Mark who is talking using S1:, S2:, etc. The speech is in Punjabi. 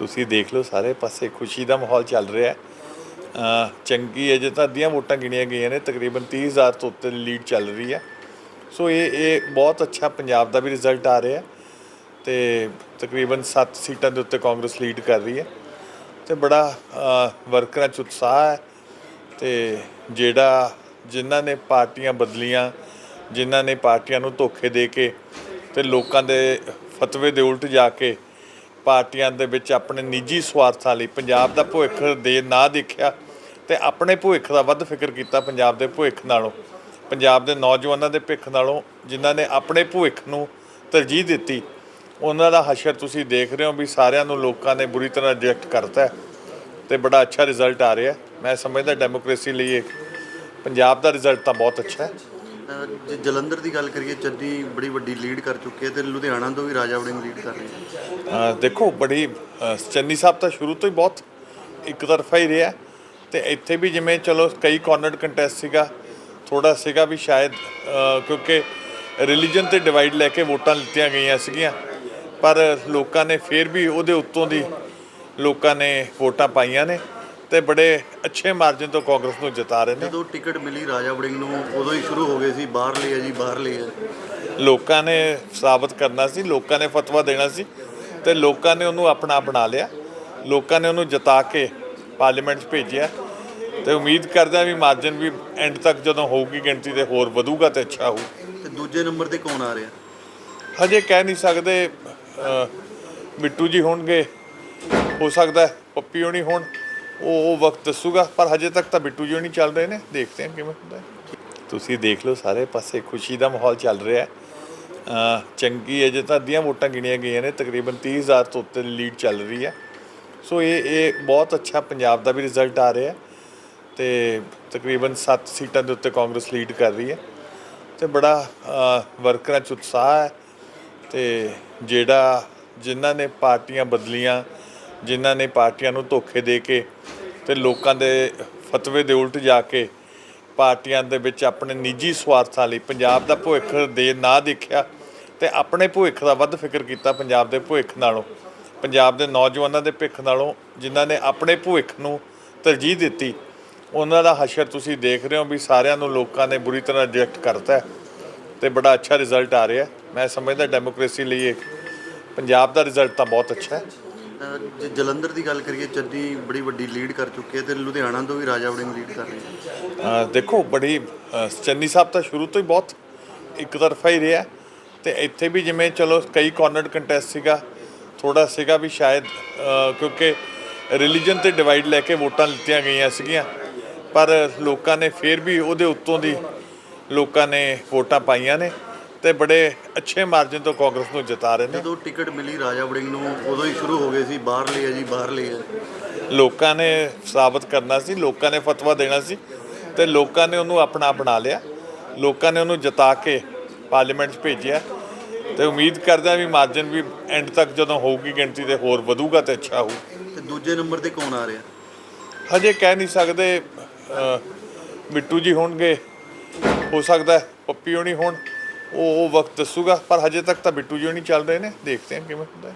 S1: ਤੁਸੀਂ ਦੇਖ ਲਓ ਸਾਰੇ ਪਾਸੇ ਖੁਸ਼ੀ ਦਾ ਮਾਹੌਲ ਚੱਲ ਰਿਹਾ ਹੈ। ਚੰਗੀ ਅਜੇ ਤਾਂ ਅੱਧੀਆਂ ਵੋਟਾਂ ਗਿਣੀਆਂ ਗਈਆਂ ਨੇ, ਤਕਰੀਬਨ 30000 ਤੋਂ ਉੱਤੇ ਲੀਡ ਚੱਲ ਰਹੀ ਹੈ। ਸੋ ਇਹ ਇਹ ਬਹੁਤ ਅੱਛਾ ਪੰਜਾਬ ਦਾ ਵੀ ਰਿਜ਼ਲਟ ਆ ਰਿਹਾ ਹੈ ਤੇ ਤਕਰੀਬਨ 7 ਸੀਟਾਂ ਦੇ ਉੱਤੇ ਕਾਂਗਰਸ ਲੀਡ ਕਰ ਰਹੀ ਹੈ। ਤੇ ਬੜਾ ਵਰਕਰਾਂ 'ਚ ਉਤਸ਼ਾਹ ਹੈ ਤੇ ਜਿਹੜਾ ਜਿਨ੍ਹਾਂ ਨੇ ਪਾਰਟੀਆਂ ਬਦਲੀਆਂ, ਜਿਨ੍ਹਾਂ ਨੇ ਪਾਰਟੀਆਂ ਨੂੰ ਧੋਖੇ ਦੇ ਕੇ ਤੇ ਲੋਕਾਂ ਦੇ ਫਤਵੇ ਦੇ ਉਲਟ ਜਾ ਕੇ ਪਾਰਟੀਆਂ ਦੇ ਵਿੱਚ ਆਪਣੇ ਨਿੱਜੀ ਸਵਾਰਥਾਂ ਲਈ ਪੰਜਾਬ ਦਾ ਭਵਿੱਖ ਦੇ ਨਾ ਦੇਖਿਆ ਤੇ ਆਪਣੇ ਭਵਿੱਖ ਦਾ ਵੱਧ ਫਿਕਰ ਕੀਤਾ ਪੰਜਾਬ ਦੇ ਭਵਿੱਖ ਨਾਲੋਂ। ਪੰਜਾਬ ਦੇ ਨੌਜਵਾਨਾਂ ਦੇ ਭਵਿੱਖ ਨਾਲੋਂ ਜਿਨ੍ਹਾਂ ਨੇ ਆਪਣੇ ਭਵਿੱਖ ਨੂੰ ਤਰਜੀਹ ਦਿੱਤੀ, ਉਹਨਾਂ ਦਾ ਹਸ਼ਰ ਤੁਸੀਂ ਦੇਖ ਰਹੇ ਹੋ ਵੀ ਸਾਰਿਆਂ ਨੂੰ ਲੋਕਾਂ ਨੇ ਬੁਰੀ ਤਰ੍ਹਾਂ ਰਿਜੈਕਟ ਕਰਤਾ ਹੈ ਤੇ ਬੜਾ ਅੱਛਾ ਰਿਜ਼ਲਟ ਆ ਰਿਹਾ ਮੈਂ ਸਮਝਦਾ ਡੈਮੋਕ੍ਰੇਸੀ ਲਈ ਇਹ ਪੰਜਾਬ ਦਾ ਰਿਜ਼ਲਟ ਤਾਂ ਬਹੁਤ ਅੱਛਾ ਹੈ।
S2: ਅਹ ਜੇ ਜਲੰਧਰ ਦੀ ਗੱਲ ਕਰੀਏ ਚੰਨੀ ਬੜੀ ਵੱਡੀ ਲੀਡ ਕਰ ਚੁੱਕੀ ਹੈ ਤੇ ਲੁਧਿਆਣਾ ਤੋਂ ਵੀ ਰਾਜਾ ਵੜਿੰਗ ਲੀਡ ਕਰ ਰਹੀ ਹੈ।
S1: ਅ, ਦੇਖੋ ਬੜੀ ਅ, ਚੰਨੀ ਸਾਹਿਬ ਤਾਂ ਸ਼ੁਰੂ ਤੋਂ ਹੀ ਬਹੁਤ ਇੱਕ ਤਰਫਾ ਹੀ ਰਿਹਾ ਤੇ ਇੱਥੇ ਵੀ ਜਿਵੇਂ ਚਲੋ ਕਈ ਕਾਰਨਰਡ ਕੰਟੈਸਟ ਸੀਗਾ ਥੋੜਾ ਸੀਗਾ ਵੀ ਸ਼ਾਇਦ ਅ, ਕਿਉਂਕਿ ਰਿਲੀਜਨ ਤੇ ਡਿਵਾਈਡ ਲੈ ਕੇ ਵੋਟਾਂ ਲਿੱਤੀਆਂ ਗਈਆਂ ਸੀਗੀਆਂ ਪਰ ਲੋਕਾਂ ਨੇ ਫੇਰ ਵੀ ਉਹਦੇ ਉੱਤੋਂ ਦੀ ਲੋਕਾਂ ਨੇ ਵੋਟਾਂ ਪਾਈਆਂ ਨੇ। ਤੇ ਬੜੇ ਅੱਛੇ ਮਾਰਜਨ ਤੋਂ ਕਾਂਗਰਸ ਨੂੰ ਜਿਤਾ ਰਹੇ ਨੇ।
S2: ਜਦੋਂ ਟਿਕਟ ਮਿਲੀ ਰਾਜਾ ਵੜਿੰਗ ਨੂੰ ਉਦੋਂ ਹੀ ਸ਼ੁਰੂ ਹੋ ਗਏ ਸੀ ਬਾਹਰ ਲਈ ਹੈ ਜੀ ਬਾਹਰ ਲਈ ਹੈ।
S1: ਲੋਕਾਂ ਨੇ ਸਾਬਤ ਕਰਨਾ ਸੀ ਲੋਕਾਂ ਨੇ ਫਤਵਾ ਦੇਣਾ ਸੀ ਤੇ ਲੋਕਾਂ ਨੇ ਉਹਨੂੰ ਆਪਣਾ ਬਣਾ ਲਿਆ। ਲੋਕਾਂ ਨੇ ਉਹਨੂੰ ਜਿਤਾ ਕੇ ਪਾਰਲੀਮੈਂਟ 'ਚ ਭੇਜਿਆ। ਤੇ ਉਮੀਦ ਕਰਦਾ ਵੀ ਮਾਰਜਨ ਵੀ ਐਂਡ ਤੱਕ ਜਦੋਂ ਹੋਊਗੀ ਗਿਣਤੀ ਤੇ ਹੋਰ ਵਧੂਗਾ ਤੇ ਅੱਛਾ ਹੋਊ।
S2: ਤੇ ਦੂਜੇ ਨੰਬਰ ਤੇ ਕੌਣ ਆ ਰਿਹਾ?
S1: ਹਜੇ ਕਹਿ ਨਹੀਂ ਸਕਦੇ ਬਿੱਟੂ ਜੀ ਹੋਣਗੇ। ਹੋ ਸਕਦਾ ਪੱਪੀ ਹੋਣੀ ਹੋਣ। ਉਹ ਉਹ ਵਕਤ ਦੱਸੂਗਾ, ਪਰ ਹਜੇ ਤੱਕ ਤਾਂ ਬਿੱਟੂ ਜੀ ਨਹੀਂ ਚੱਲ ਰਹੇ ਨੇ, ਦੇਖਦੇ ਹਾਂ ਕਿਵੇਂ ਹੁੰਦਾ ਹੈ। ਤੁਸੀਂ ਦੇਖ ਲਓ ਸਾਰੇ ਪਾਸੇ ਖੁਸ਼ੀ ਦਾ ਮਾਹੌਲ ਚੱਲ ਰਿਹਾ ਹੈ। ਚੰਗੀ ਅਜੇ ਤਾਂ ਅੱਧੀਆਂ ਵੋਟਾਂ ਗਿਣੀਆਂ ਗਈਆਂ ਨੇ, ਤਕਰੀਬਨ 30000 ਤੋਂ ਉੱਤੇ ਲੀਡ ਚੱਲ ਰਹੀ ਹੈ। ਸੋ ਇਹ ਇਹ ਬਹੁਤ ਅੱਛਾ ਪੰਜਾਬ ਦਾ ਵੀ ਰਿਜ਼ਲਟ ਆ ਰਿਹਾ ਹੈ ਤੇ ਤਕਰੀਬਨ 7 ਸੀਟਾਂ ਦੇ ਉੱਤੇ ਕਾਂਗਰਸ ਲੀਡ ਕਰ ਰਹੀ ਹੈ। ਤੇ ਬੜਾ ਵਰਕਰਾਂ 'ਚ ਉਤਸ਼ਾਹ ਹੈ ਤੇ ਜਿਹੜਾ ਜਿਨ੍ਹਾਂ ਨੇ ਪਾਰਟੀਆਂ ਬਦਲੀਆਂ ਜਿਨ੍ਹਾਂ ਨੇ ਪਾਰਟੀਆਂ ਨੂੰ ਧੋਖੇ ਦੇ ਕੇ ਤੇ ਲੋਕਾਂ ਦੇ ਫਤਵੇ ਦੇ ਉਲਟ ਜਾ ਕੇ ਪਾਰਟੀਆਂ ਦੇ ਵਿੱਚ ਆਪਣੇ ਨਿੱਜੀ ਸਵਾਰਥਾਂ ਲਈ ਪੰਜਾਬ ਦਾ ਭਵਿੱਖ ਦੇ ਨਾ ਦੇਖਿਆ ਤੇ ਆਪਣੇ ਭਵਿੱਖ ਦਾ ਵੱਧ ਫਿਕਰ ਕੀਤਾ ਪੰਜਾਬ ਦੇ ਭਵਿੱਖ ਨਾਲੋਂ। ਪੰਜਾਬ ਦੇ ਨੌਜਵਾਨਾਂ ਦੇ ਭਵਿੱਖ ਨਾਲੋਂ ਜਿਨ੍ਹਾਂ ਨੇ ਆਪਣੇ ਭਵਿੱਖ ਨੂੰ ਤਰਜੀਹ ਦਿੱਤੀ, ਉਹਨਾਂ ਦਾ ਹਸ਼ਰ ਤੁਸੀਂ ਦੇਖ ਰਹੇ ਹੋ ਵੀ ਸਾਰਿਆਂ ਨੂੰ ਲੋਕਾਂ ਨੇ ਬੁਰੀ ਤਰ੍ਹਾਂ ਰਿਜੈਕਟ ਕਰਤਾ ਹੈ ਤੇ ਬੜਾ ਅੱਛਾ ਰਿਜ਼ਲਟ ਆ ਰਿਹਾ ਮੈਂ ਸਮਝਦਾ ਡੈਮੋਕ੍ਰੇਸੀ ਲਈ ਇਹ ਪੰਜਾਬ ਦਾ ਰਿਜ਼ਲਟ ਤਾਂ ਬਹੁਤ ਅੱਛਾ ਹੈ।
S2: ਜੇ ਜਲੰਧਰ ਦੀ ਗੱਲ ਕਰੀਏ ਚੰਨੀ ਬੜੀ ਵੱਡੀ ਲੀਡ ਕਰ ਚੁੱਕੀ ਹੈ ਤੇ ਲੁਧਿਆਣਾ ਤੋਂ ਵੀ ਰਾਜਾ ਵੜਿੰਗ ਲੀਡ ਕਰ ਰਹੀ ਹੈ।
S1: ਦੇਖੋ, ਬੜੀ ਚੰਨੀ ਸਾਹਿਬ ਤਾਂ ਸ਼ੁਰੂ ਤੋਂ ਹੀ ਬਹੁਤ ਇੱਕ ਤਰਫਾ ਹੀ ਰਿਹਾ ਤੇ ਇੱਥੇ ਵੀ ਜਿਵੇਂ ਚਲੋ ਕਈ ਕਾਰਨਰਡ ਕੰਟੈਸਟ ਸੀਗਾ ਥੋੜਾ ਸੀਗਾ ਵੀ ਸ਼ਾਇਦ ਕਿਉਂਕਿ ਰਿਲੀਜਨ ਤੇ ਡਿਵਾਈਡ ਲੈ ਕੇ ਵੋਟਾਂ ਲਿੱਤੀਆਂ ਗਈਆਂ ਸੀਗੀਆਂ, ਪਰ ਲੋਕਾਂ ਨੇ ਫੇਰ ਵੀ ਉਹਦੇ ਉੱਤੋਂ ਦੀ ਲੋਕਾਂ ਨੇ ਵੋਟਾਂ ਪਾਈਆਂ ਨੇ। ਤੇ ਬੜੇ ਅੱਛੇ ਮਾਰਜਨ ਤੋਂ ਕਾਂਗਰਸ ਨੂੰ ਜਿਤਾ ਰਹੇ ਨੇ।
S2: ਜਦੋਂ ਟਿਕਟ ਮਿਲੀ ਰਾਜਾ ਵੜਿੰਗ ਨੂੰ ਉਦੋਂ ਹੀ ਸ਼ੁਰੂ ਹੋ ਗਏ ਸੀ ਬਾਹਰ ਲਈ ਹੈ ਜੀ ਬਾਹਰ ਲਈ ਹੈ
S1: ਲੋਕਾਂ ਨੇ ਸਾਬਤ ਕਰਨਾ ਸੀ ਲੋਕਾਂ ਨੇ ਫਤਵਾ ਦੇਣਾ ਸੀ ਤੇ ਲੋਕਾਂ ਨੇ ਉਹਨੂੰ ਆਪਣਾ ਬਣਾ ਲਿਆ। ਲੋਕਾਂ ਨੇ ਉਹਨੂੰ ਜਿਤਾ ਕੇ ਪਾਰਲੀਮੈਂਟ 'ਚ ਭੇਜਿਆ। ਤੇ ਉਮੀਦ ਕਰਦਾ ਵੀ ਮਾਰਜਨ ਵੀ ਐਂਡ ਤੱਕ ਜਦੋਂ ਹੋਊਗੀ ਗਿਣਤੀ ਤੇ ਹੋਰ ਵਧੂਗਾ ਤੇ ਅੱਛਾ ਹੋਊ।
S2: ਤੇ ਦੂਜੇ ਨੰਬਰ ਤੇ ਕੌਣ ਆ ਰਿਹਾ?
S1: ਹਜੇ ਕਹਿ ਨਹੀਂ ਸਕਦੇ ਬਿੱਟੂ ਜੀ ਹੋਣਗੇ। ਹੋ ਸਕਦਾ ਪੱਪੀ ਹੋਣੀ ਹੋਣ। ਉਹ ਵਕਤ ਦੱਸੂਗਾ, ਪਰ ਹਜੇ ਤੱਕ ਤਾਂ ਬਿੱਟੂ ਜੀ ਨਹੀਂ ਚੱਲ ਰਹੇ ਨੇ, ਦੇਖਦੇ ਹਾਂ ਕਿਵੇਂ ਹੁੰਦਾ ਹੈ।